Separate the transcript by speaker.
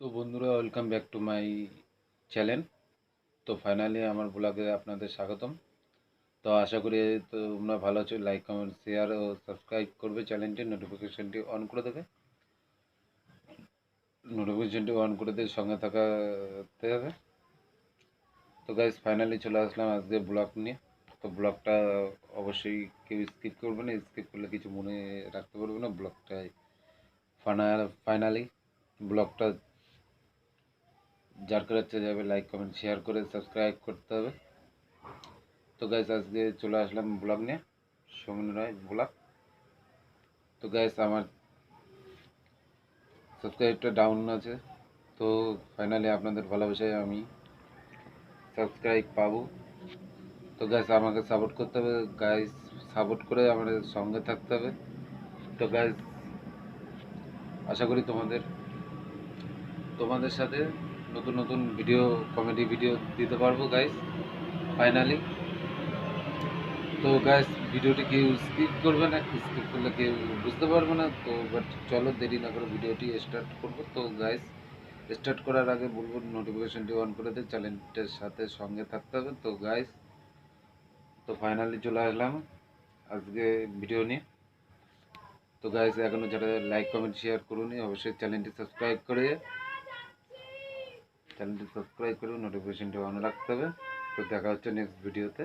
Speaker 1: তো বন্ধুরা welcome back to my channel তো ফাইনালি আমার ব্লগে আপনাদের স্বাগতম। তো আশা করি তোমরা ভালো আছো। লাইক কমেন্ট শেয়ার ও সাবস্ক্রাইব করবে চ্যানেলটি নোটিফিকেশনটি অন করে দেবে। নোটিফিকেশনটি অন করে দিয়ে সঙ্গে থাকাতে হবে। তো গাইজ ফাইনালি চলে আসলাম আজকে ব্লগ নিয়ে। তো ব্লগটা অবশ্যই কেউ স্কিপ করবে না। স্কিপ করলে কিছু মনে রাখতে পারবে না। ব্লগটায় ফাইনাল ফাইনালি ব্লগটা যার করে হচ্ছে যাবে লাইক কমেন্ট শেয়ার করে সাবস্ক্রাইব করতে হবে। তো গাইস আজকে চলে আসলাম ব্লগ নিয়ে। সৌমিন রায় ব্লগ তো গাইস আমার সাবস্ক্রাইবটা ডাউন আছে। তো ফাইনালি আপনাদের ভালোবাসায় আমি সাবস্ক্রাইব পাবো। তো গাইস আমাকে সাপোর্ট করতে হবে। গাইস সাপোর্ট করে আমাদের সঙ্গে থাকতে হবে। তো গাইস আশা করি তোমাদের তোমাদের সাথে নতুন নতুন ভিডিও কমেডি ভিডিও দিতে পারব গাইস ফাইনালি তো গাইস ভিডিওটি কেউ স্কিপ করবে না স্কিপ করলে কেউ বুঝতে পারবে না, তো বাট চলো, দেরি না করে ভিডিওটি স্টার্ট করব। তো গাইস স্টার্ট করার আগে বলব নোটিফিকেশনটি অন করে দিয়ে চ্যানেলটার সাথে সঙ্গে থাকতে হবে। তো গাইস তো ফাইনালি চলে আসলাম আজকে ভিডিও নিয়ে। তো গাইস এখনও যারা লাইক কমেন্ট শেয়ার করুন, অবশ্যই চ্যানেলটি সাবস্ক্রাইব করে চ্যানেলটি সাবস্ক্রাইব করে নোটিফিকেশনটি অন রাখতে হবে। তো দেখা হচ্ছে নেক্সট ভিডিওতে